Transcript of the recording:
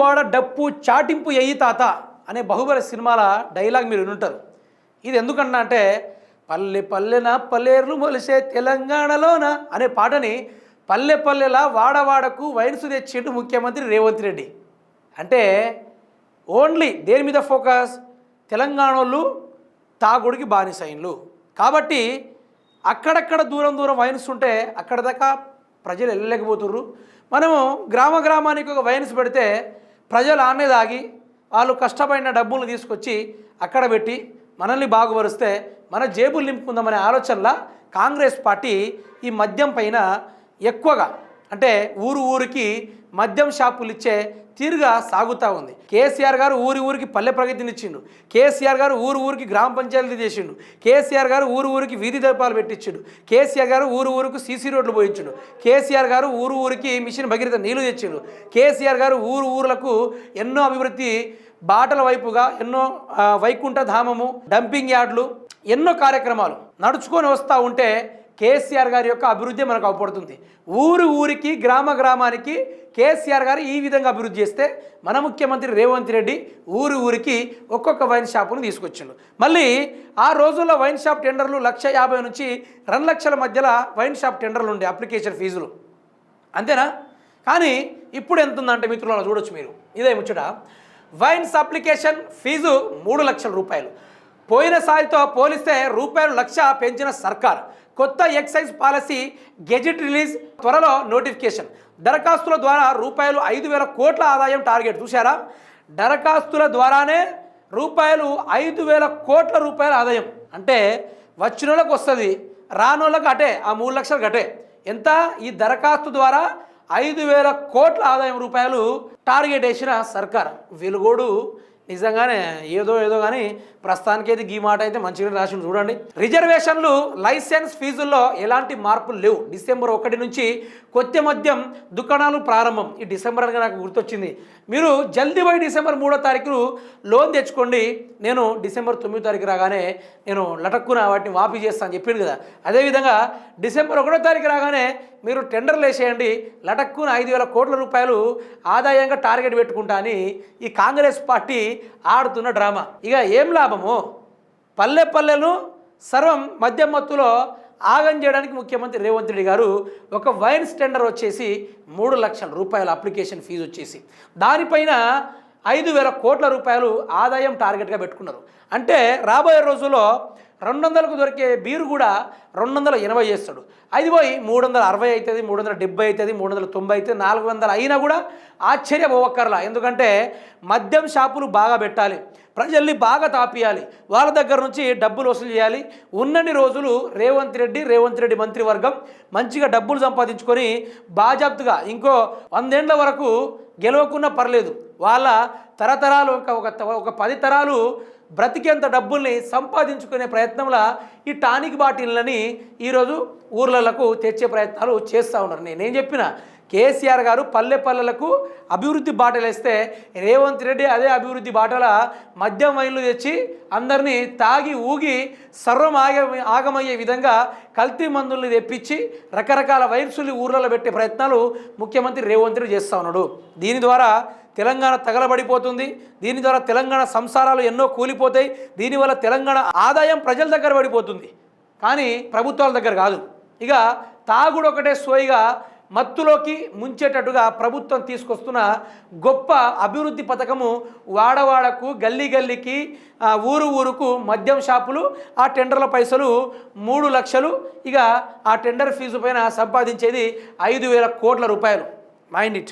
వాడ డప్పు చాటింపు ఎయ్యి తాత అనే బహుబలి సినిమాల డైలాగ్ మీరు వినుంటారు. ఇది ఎందుకన్నా అంటే పల్లె పల్లెన పల్లెర్లు మొలిసే తెలంగాణలోన అనే పాటని పల్లె పల్లెల వాడవాడకు వైన్స్ తెచ్చిండు ముఖ్యమంత్రి రేవంత్ రెడ్డి. అంటే ఓన్లీ దేని మీద ఫోకస్? తెలంగాణలు తాగుడికి బానిసైన్లు. కాబట్టి అక్కడక్కడ దూరం దూరం వైన్స్ ఉంటే అక్కడ దాకా ప్రజలు వెళ్ళలేకపోతుర్రు. మనము గ్రామ గ్రామానికి ఒక వైన్స్ పెడితే ప్రజలు ఆనే తాగి వాళ్ళు కష్టపడిన డబ్బులు తీసుకొచ్చి అక్కడ పెట్టి మనల్ని బాగుపరిస్తే మన జేబులు నింపుకుందామనే ఆలోచనలో కాంగ్రెస్ పార్టీ ఈ మద్యం పైన ఎక్కువగా అంటే ఊరు ఊరికి మద్యం షాపులు ఇచ్చే తీరుగా సాగుతూ ఉంది. కేసీఆర్ గారు ఊరి ఊరికి పల్లె ప్రగతిని ఇచ్చిండు. కేసీఆర్ గారు ఊరు ఊరికి గ్రామ పంచాయతీ చేసిండు కేసీఆర్ గారు ఊరు ఊరికి వీధి దీపాలు పెట్టించిండు. కేసీఆర్ గారు ఊరు ఊరికి సీసీ రోడ్లు పోయించిండు. కేసీఆర్ గారు ఊరు ఊరికి మిషన్ భగీరథ నీళ్ళు తెచ్చిండు. కేసీఆర్ గారు ఊరు ఊర్లకు ఎన్నో అభివృద్ధి బాటల వైపుగా ఎన్నో వైకుంఠ ధామము డంపింగ్ యార్డ్లు ఎన్నో కార్యక్రమాలు నడుచుకొని వస్తూ ఉంటే కేసీఆర్ గారి యొక్క అభివృద్ధి మనకు అవపడుతుంది. ఊరు ఊరికి గ్రామ గ్రామానికి కేసీఆర్ గారు ఈ విధంగా అభివృద్ధి చేస్తే మన ముఖ్యమంత్రి రేవంత్ రెడ్డి ఊరు ఊరికి ఒక్కొక్క వైన్ షాపును తీసుకొచ్చిండు. మళ్ళీ ఆ రోజుల్లో వైన్ షాప్ టెండర్లు లక్ష యాభై నుంచి రెండు లక్షల మధ్యలో వైన్ షాప్ టెండర్లు ఉండే అప్లికేషన్ ఫీజులు. అంతేనా? కానీ ఇప్పుడు ఎంత ఉందంటే మిత్రులను చూడొచ్చు మీరు. ఇదే ముచ్చట. వైన్స్ అప్లికేషన్ ఫీజు మూడు లక్షల రూపాయలు. పోయినసారితో పోలిస్తే రూపాయలు లక్ష పెంచిన సర్కార్. కొత్త ఎక్సైజ్ పాలసీ గెజిట్ రిలీజ్ త్వరలో నోటిఫికేషన్. దరఖాస్తుల ద్వారా రూపాయలు ఐదు వేల కోట్ల ఆదాయం టార్గెట్. చూశారా? దరఖాస్తుల ద్వారానే రూపాయలు ఐదు వేల కోట్ల రూపాయల ఆదాయం. అంటే వచ్చిన వాళ్ళకి వస్తుంది రానోళ్ళకి అటే ఆ మూడు లక్షలకు అటే. ఎంత? ఈ దరఖాస్తు ద్వారా ఐదు వేల కోట్ల ఆదాయం రూపాయలు టార్గెట్ వేసిన సర్కార్. వెలుగోడు నిజంగానే ఏదో ఏదో కానీ ప్రస్తుతానికి అయితే ఈ మాట అయితే మంచిగా రాసి చూడండి. రిజర్వేషన్లు లైసెన్స్ ఫీజుల్లో ఎలాంటి మార్పులు లేవు. డిసెంబర్ ఒకటి నుంచి కొత్త మద్యం దుకాణాలు ప్రారంభం. ఈ డిసెంబర్ అనగా నాకు గుర్తొచ్చింది. మీరు జల్దీ పోయి డిసెంబర్ మూడో తారీఖు లోన్ తెచ్చుకోండి. నేను డిసెంబర్ తొమ్మిదో తారీఖు రాగానే నేను లటక్కున వాటిని వాపి చేస్తాను చెప్పింది కదా. అదేవిధంగా డిసెంబర్ ఒకటో తారీఖు రాగానే మీరు టెండర్లు వేసేయండి. లటక్కున ఐదు వేల కోట్ల రూపాయలు ఆదాయంగా టార్గెట్ పెట్టుకుంటా అని ఈ కాంగ్రెస్ పార్టీ ఆడుతున్న డ్రామా. ఇక ఏం లాభం? లాభము పల్లె పల్లెను సర్వం మధ్యమత్తులో ఆగం చేయడానికి ముఖ్యమంత్రి రేవంత్ రెడ్డి గారు ఒక వైన్స్ టెండర్ వచ్చేసి మూడు లక్షల రూపాయల అప్లికేషన్ ఫీజు వచ్చేసి దానిపైన ఐదు వేల కోట్ల రూపాయలు ఆదాయం టార్గెట్గా పెట్టుకున్నారు. అంటే రాబోయే రోజుల్లో రెండు వందలకు దొరికే బీరు కూడా రెండు వందల ఎనభై చేస్తాడు. అది పోయి మూడు వందల అరవై అవుతుంది మూడు వందల డెబ్బై అవుతుంది మూడు వందల తొంభై అవుతుంది నాలుగు వందలు అయినా కూడా ఆశ్చర్యపోవక్కర్లా. ఎందుకంటే మద్యం షాపులు బాగా పెట్టాలి. ప్రజల్ని బాగా తాపియాలి. వాళ్ళ దగ్గర నుంచి డబ్బులు వసూలు చేయాలి. ఉన్నన్ని రోజులు రేవంత్ రెడ్డి రేవంత్ రెడ్డి మంత్రివర్గం మంచిగా డబ్బులు సంపాదించుకొని బాజాప్తుగా ఇంకో వందేండ్ల వరకు గెలవకున్నా పర్లేదు. వాళ్ళ తరతరాలు ఒక ఒక ఒక పది తరాలు బ్రతికేంత డబ్బుల్ని సంపాదించుకునే ప్రయత్నంలో ఈ టానిక్ బాటిల్లని ఈరోజు ఊర్లలకు తెచ్చే ప్రయత్నాలు చేస్తూ ఉన్నారు. నేనేం చెప్పిన కేసీఆర్ గారు పల్లె పల్లెలకు అభివృద్ధి బాటలు వేస్తే రేవంత్ రెడ్డి అదే అభివృద్ధి బాటల మద్యం వైన్లు తెచ్చి అందరినీ తాగి ఊగి సర్వం ఆగ ఆగమయ్యే విధంగా కల్తీ మందుల్ని తెప్పించి రకరకాల వైరస్లు ఊర్లలో పెట్టే ప్రయత్నాలు ముఖ్యమంత్రి రేవంత్ రెడ్డి చేస్తూ ఉన్నాడు. దీని ద్వారా తెలంగాణ తగలబడిపోతుంది. దీని ద్వారా తెలంగాణ సంసారాలు ఎన్నో కూలిపోతాయి. దీనివల్ల తెలంగాణ ఆదాయం ప్రజల దగ్గర పడిపోతుంది. కానీ ప్రభుత్వాల దగ్గర కాదు. ఇక తాగుడు ఒకటే సోయిగా మత్తులోకి ముంచేటట్టుగా ప్రభుత్వం తీసుకొస్తున్న గొప్ప అభివృద్ధి పథకము వాడవాడకు గల్లీ గల్లీకి ఊరు ఊరుకు మద్యం షాపులు ఆ టెండర్ల పైసలు మూడు లక్షలు. ఇక ఆ టెండర్ ఫీజు పైన సంపాదించేది ఐదు వేల కోట్ల రూపాయలు. Mind it.